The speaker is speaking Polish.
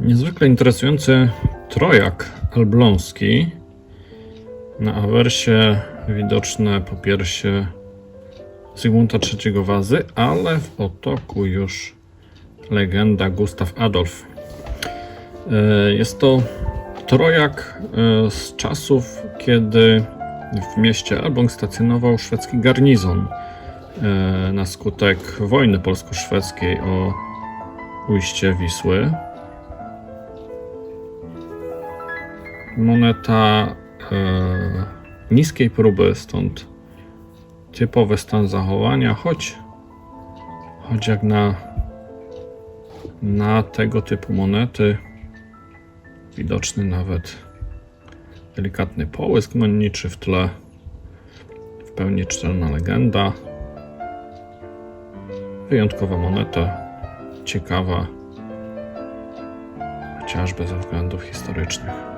Niezwykle interesujący trojak elbląski. Na awersie widoczne popiersie Zygmunta III Wazy, ale w otoku już legenda Gustaw Adolf. E, Jest to trojak e, z czasów, kiedy w mieście Elbląg stacjonował szwedzki garnizon e, na skutek wojny polsko-szwedzkiej o ujście Wisły. Moneta e, niskiej próby, stąd typowy stan zachowania, choć, choć jak na, na tego typu monety widoczny nawet delikatny połysk menniczy w tle, w pełni czytelna legenda. Wyjątkowa moneta, ciekawa, chociażby ze względów historycznych.